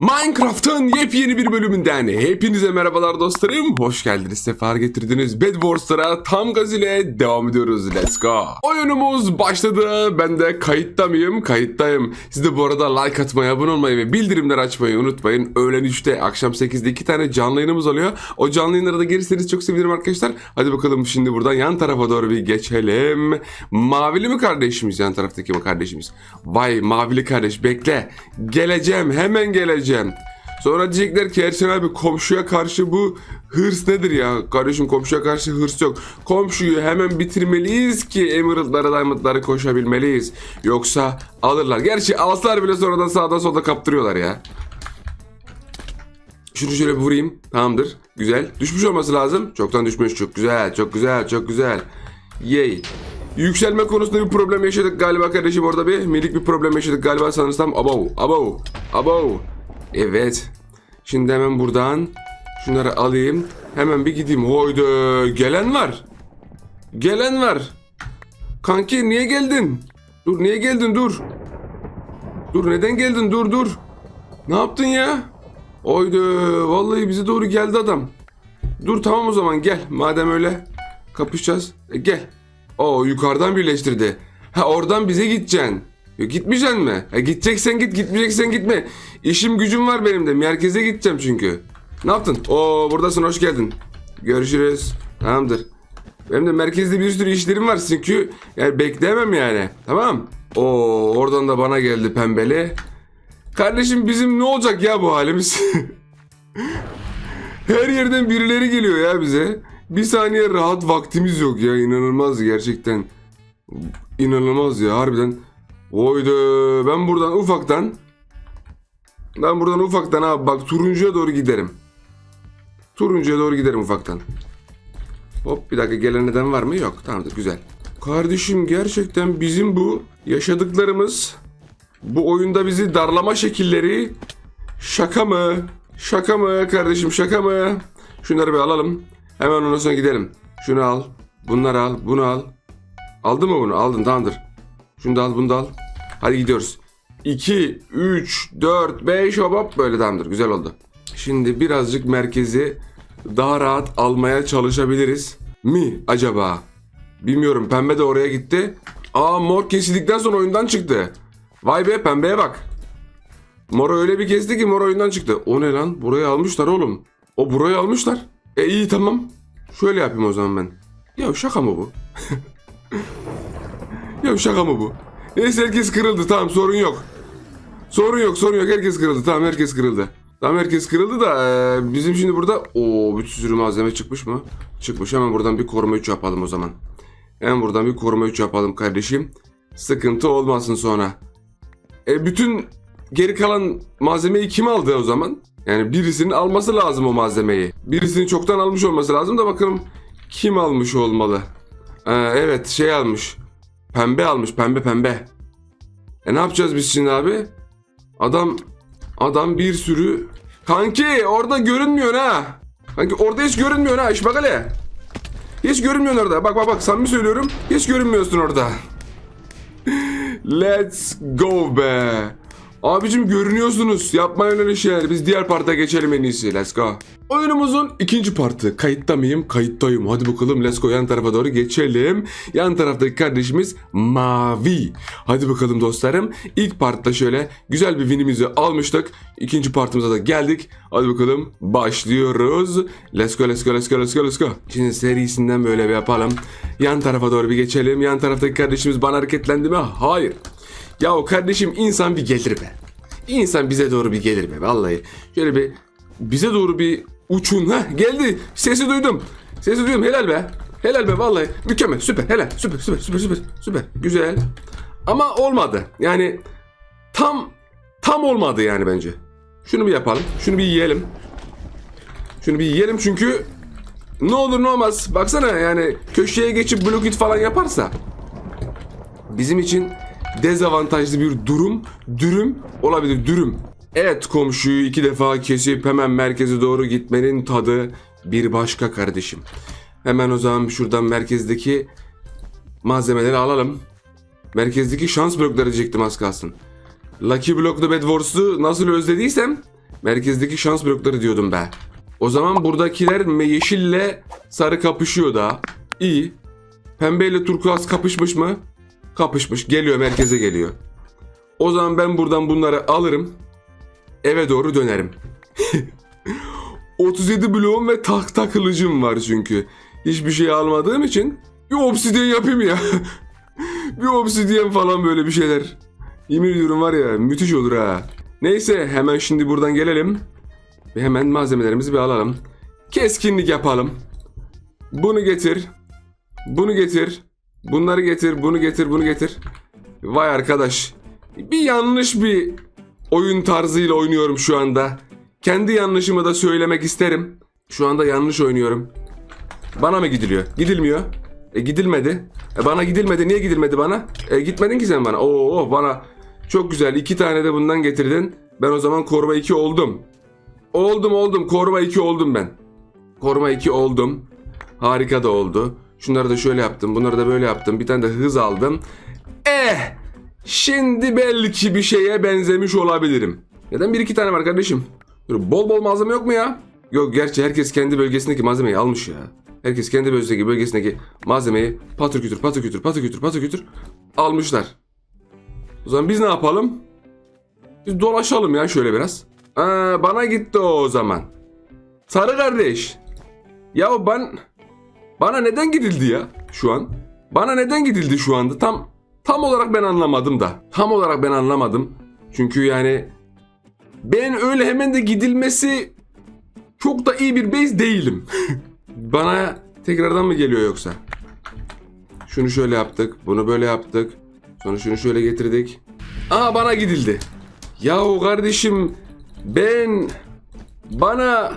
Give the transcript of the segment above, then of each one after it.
Minecraft'ın yepyeni bir bölümünden hepinize merhabalar dostlarım. Hoş geldiniz, sefer getirdiniz. Bed Wars'lara tam gaz ile devam ediyoruz. Let's go. Oyunumuz başladı. Ben de kayıtta mıyım? Kayıttayım. Siz de bu arada like atmayı, abone olmayı ve bildirimleri açmayı unutmayın. Öğlen 3'te, akşam 8'de iki tane canlı yayınımız oluyor. O canlı yayınlara da gelirseniz çok sevinirim arkadaşlar. Hadi bakalım şimdi buradan yan tarafa doğru bir geçelim. Mavili mi kardeşimiz yan taraftaki mi kardeşimiz? Vay mavili kardeş bekle. Geleceğim hemen geleceğim. Sonra diyecekler ki Erşen abi komşuya karşı bu hırs nedir ya? Kardeşim komşuya karşı hırs yok. Komşuyu hemen bitirmeliyiz ki Emerald'lara Diamond'lara koşabilmeliyiz. Yoksa alırlar. Gerçi alsalar bile sonradan sağda solda kaptırıyorlar ya. Şunu şöyle vurayım. Tamamdır. Güzel. Düşmüş olması lazım. Çoktan düşmüş. Çok güzel. Çok güzel. Çok güzel. Yay. Yükselme konusunda bir problem yaşadık galiba kardeşim orada bir. Minik bir problem yaşadık galiba sanırsam. Abo. Abo. Abo. Evet. Şimdi hemen buradan şunları alayım. Hemen bir gideyim. Hoyda. Gelen var. Gelen var. Kanki niye geldin? Dur niye geldin dur. Dur neden geldin dur dur. Ne yaptın ya? Oydu vallahi bize doğru geldi adam. Dur tamam o zaman gel madem öyle kapışacağız. E, gel. O yukarıdan birleştirdi. Ha oradan bize gideceksin. Ya, gitmeyeceksin mi? Ha, gideceksen git gitmeyeceksen gitme. İşim gücüm var benim de merkeze gideceğim çünkü. Ne yaptın? Oo buradasın hoş geldin. Görüşürüz. Tamamdır. Benim de merkezde bir sürü işlerim var çünkü yani bekleyemem yani. Tamam. Oo oradan da bana geldi pembeli. Kardeşim bizim ne olacak ya bu halimiz? Her yerden birileri geliyor ya bize. Bir saniye rahat vaktimiz yok ya inanılmaz gerçekten. İnanılmaz ya harbiden. Oydu ben buradan ufaktan ben buradan ufaktan abi bak turuncuya doğru giderim. Turuncuya doğru giderim ufaktan. Hop bir dakika gelen neden var mı? Yok tamamdır güzel. Kardeşim gerçekten bizim bu yaşadıklarımız bu oyunda bizi darlama şekilleri şaka mı? Şaka mı kardeşim şaka mı? Şunları bir alalım. Hemen ondan sonra gidelim. Şunu al. Bunları al. Bunu al. Aldın mı bunu? Aldın tamamdır. Şunu da al bunu da al. Hadi gidiyoruz. 2, 3, 4, 5 hop böyle tamamdır. Güzel oldu. Şimdi birazcık merkezi daha rahat almaya çalışabiliriz. Mi acaba? Bilmiyorum pembe de oraya gitti. Aa mor kesildikten sonra oyundan çıktı. Vay be pembeye bak. Mor öyle bir kesti ki mor oyundan çıktı. O ne lan? Burayı almışlar oğlum. O burayı almışlar. E iyi tamam. Şöyle yapayım o zaman ben. Ya şaka mı bu? ya şaka mı bu? Neyse herkes kırıldı tamam sorun yok. Sorun yok sorun yok herkes kırıldı tamam herkes kırıldı. Tamam herkes kırıldı da e, bizim şimdi burada o bir sürü malzeme çıkmış mı? Çıkmış hemen buradan bir koruma 3 yapalım o zaman. Hemen buradan bir koruma 3 yapalım kardeşim. Sıkıntı olmasın sonra. E bütün geri kalan malzemeyi kim aldı o zaman? Yani birisinin alması lazım o malzemeyi. Birisinin çoktan almış olması lazım da bakalım kim almış olmalı. Ee, evet şey almış. Pembe almış pembe pembe. E ne yapacağız biz şimdi abi? Adam adam bir sürü Kanki orada görünmüyor ha. Kanki orada hiç görünmüyor ha. İş bak. Hiç görünmüyorsun orada. Bak bak bak samimi söylüyorum. Hiç görünmüyorsun orada. Let's go be. Abicim görünüyorsunuz. Yapmayın öyle şeyler. Biz diğer parta geçelim en iyisi. Let's go. Oyunumuzun ikinci partı. Kayıtta mıyım? Kayıttayım. Hadi bakalım let's go yan tarafa doğru geçelim. Yan taraftaki kardeşimiz Mavi. Hadi bakalım dostlarım. İlk partta şöyle güzel bir winimizi almıştık. İkinci partımıza da geldik. Hadi bakalım başlıyoruz. Let's go let's go let's go let's go let's go. Şimdi serisinden böyle bir yapalım. Yan tarafa doğru bir geçelim. Yan taraftaki kardeşimiz bana hareketlendi mi? Hayır. Ya o kardeşim insan bir gelir be. İnsan bize doğru bir gelir be vallahi. Şöyle bir bize doğru bir uçun. ha geldi. Sesi duydum. Sesi duydum. Helal be. Helal be vallahi. Mükemmel. Süper. Helal. Süper süper süper süper. Süper. Güzel. Ama olmadı. Yani tam tam olmadı yani bence. Şunu bir yapalım. Şunu bir yiyelim. Şunu bir yiyelim çünkü ne olur ne olmaz. Baksana yani köşeye geçip blok hit falan yaparsa bizim için dezavantajlı bir durum, dürüm olabilir, dürüm. Evet komşuyu iki defa kesip hemen merkeze doğru gitmenin tadı bir başka kardeşim. Hemen o zaman şuradan merkezdeki malzemeleri alalım. Merkezdeki şans blokları diyecektim az kalsın. Lucky Block'lu Bed Wars'u nasıl özlediysem Merkezdeki şans blokları diyordum be. O zaman buradakiler yeşille sarı kapışıyor da. İyi. Pembeyle turkuaz kapışmış mı? Kapışmış. Geliyor merkeze geliyor. O zaman ben buradan bunları alırım. Eve doğru dönerim. 37 bloğum ve tahta kılıcım var çünkü. Hiçbir şey almadığım için bir obsidyen yapayım ya. bir obsidyen falan böyle bir şeyler. Yemin ediyorum var ya müthiş olur ha. Neyse hemen şimdi buradan gelelim. Ve hemen malzemelerimizi bir alalım. Keskinlik yapalım. Bunu getir. Bunu getir. Bunları getir, bunu getir, bunu getir. Vay arkadaş. Bir yanlış bir oyun tarzıyla oynuyorum şu anda. Kendi yanlışımı da söylemek isterim. Şu anda yanlış oynuyorum. Bana mı gidiliyor? Gidilmiyor. E gidilmedi. E bana gidilmedi. Niye gidilmedi bana? E gitmedin ki sen bana. Oo bana çok güzel. iki tane de bundan getirdin. Ben o zaman koruma 2 oldum. Oldum oldum. Koruma 2 oldum ben. Koruma 2 oldum. Harika da oldu. Şunları da şöyle yaptım. Bunları da böyle yaptım. Bir tane de hız aldım. Eh! Şimdi belki bir şeye benzemiş olabilirim. Neden bir iki tane var kardeşim? Böyle bol bol malzeme yok mu ya? Yok gerçi herkes kendi bölgesindeki malzemeyi almış ya. Herkes kendi bölgesindeki, bölgesindeki malzemeyi patır kütür patır kütür patır kütür patır kütür almışlar. O zaman biz ne yapalım? Biz dolaşalım ya şöyle biraz. Aa, bana gitti o zaman. Sarı kardeş. Ya ben... Bana neden gidildi ya şu an? Bana neden gidildi şu anda? Tam tam olarak ben anlamadım da. Tam olarak ben anlamadım. Çünkü yani ben öyle hemen de gidilmesi çok da iyi bir base değilim. Bana tekrardan mı geliyor yoksa? Şunu şöyle yaptık, bunu böyle yaptık. Sonra şunu şöyle getirdik. Aa bana gidildi. Yahu kardeşim ben bana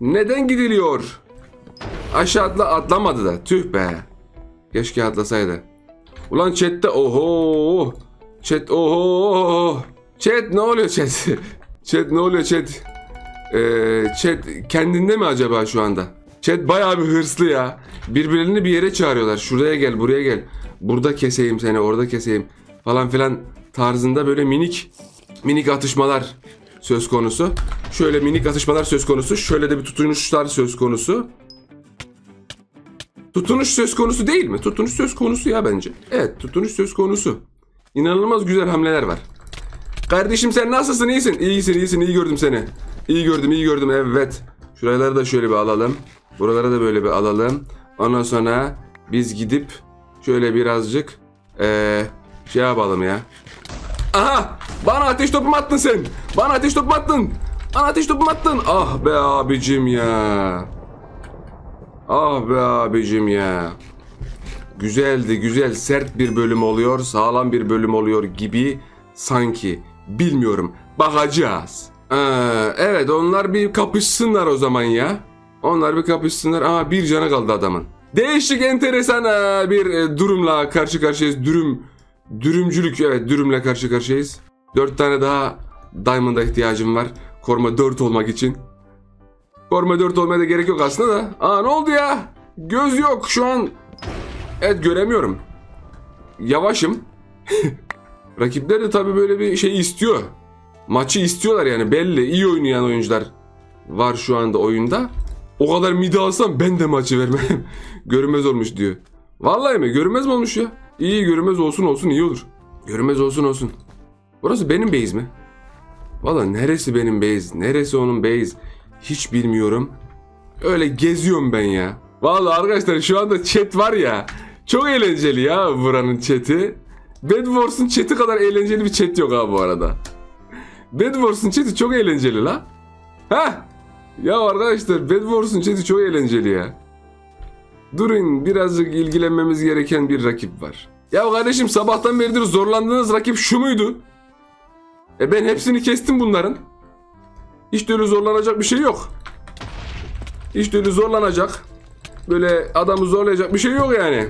neden gidiliyor? Aşağı atla atlamadı da. Tüh be. Keşke atlasaydı. Ulan chatte oho. Chat oho. Chat ne oluyor chat? chat ne oluyor chat? Ee, chat kendinde mi acaba şu anda? Chat bayağı bir hırslı ya. Birbirlerini bir yere çağırıyorlar. Şuraya gel, buraya gel. Burada keseyim seni, orada keseyim falan filan tarzında böyle minik minik atışmalar söz konusu. Şöyle minik atışmalar söz konusu. Şöyle de bir tutunuşlar söz konusu. Tutunuş söz konusu değil mi? Tutunuş söz konusu ya bence. Evet tutunuş söz konusu. İnanılmaz güzel hamleler var. Kardeşim sen nasılsın? İyisin. İyisin iyisin. iyi gördüm seni. İyi gördüm iyi gördüm evet. Şuraları da şöyle bir alalım. Buraları da böyle bir alalım. Ondan sonra biz gidip şöyle birazcık eee şey yapalım ya. Aha! Bana ateş topu attın sen? Bana ateş topu attın? Bana ateş topu attın? Ah be abicim ya. Ah be abicim ya. Güzeldi güzel sert bir bölüm oluyor sağlam bir bölüm oluyor gibi sanki bilmiyorum bakacağız. Ee, evet onlar bir kapışsınlar o zaman ya. Onlar bir kapışsınlar. Aa bir canı kaldı adamın. Değişik enteresan ee, bir e, durumla karşı karşıyayız. Dürüm, dürümcülük evet dürümle karşı karşıyayız. Dört tane daha Diamond'a ihtiyacım var. Koruma 4 olmak için. Koruma 4 olmaya da gerek yok aslında da. Aa ne oldu ya? Göz yok şu an. Evet göremiyorum. Yavaşım. Rakipler de tabii böyle bir şey istiyor. Maçı istiyorlar yani belli. iyi oynayan oyuncular var şu anda oyunda. O kadar midi alsam ben de maçı vermem. görünmez olmuş diyor. Vallahi mi? Görünmez mi olmuş ya? İyi görünmez olsun olsun iyi olur. Görünmez olsun olsun. Burası benim base mi? Valla neresi benim base? Neresi onun base? Hiç bilmiyorum. Öyle geziyorum ben ya. Vallahi arkadaşlar şu anda chat var ya. Çok eğlenceli ya buranın chat'i. Bed Wars'un chat'i kadar eğlenceli bir chat yok abi bu arada. Bed Wars'un chat'i çok eğlenceli la. Ha? Ya arkadaşlar Bed Wars'un chat'i çok eğlenceli ya. Durun birazcık ilgilenmemiz gereken bir rakip var. Ya kardeşim sabahtan beridir zorlandığınız rakip şu muydu? E ben hepsini kestim bunların. Hiç de öyle zorlanacak bir şey yok. Hiç de öyle zorlanacak. Böyle adamı zorlayacak bir şey yok yani.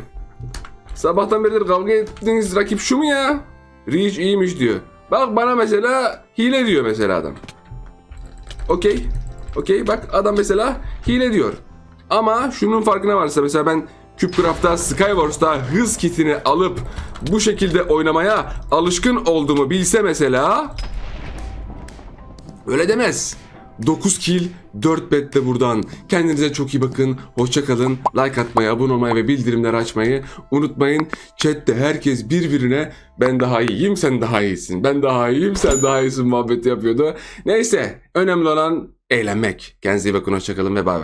Sabahtan beridir kavga ettiğiniz rakip şu mu ya? Reach iyiymiş diyor. Bak bana mesela hile diyor mesela adam. Okey. Okey bak adam mesela hile diyor. Ama şunun farkına varsa mesela ben Cubecraft'ta Skywars'ta hız kitini alıp bu şekilde oynamaya alışkın olduğumu bilse mesela Öyle demez. 9 kill, 4 bet de buradan. Kendinize çok iyi bakın. Hoşça kalın. Like atmayı, abone olmayı ve bildirimleri açmayı unutmayın. Chat'te herkes birbirine ben daha iyiyim, sen daha iyisin. Ben daha iyiyim, sen daha iyisin muhabbeti yapıyordu. Neyse, önemli olan eğlenmek. Kendinize iyi bakın, hoşça kalın ve bay bay.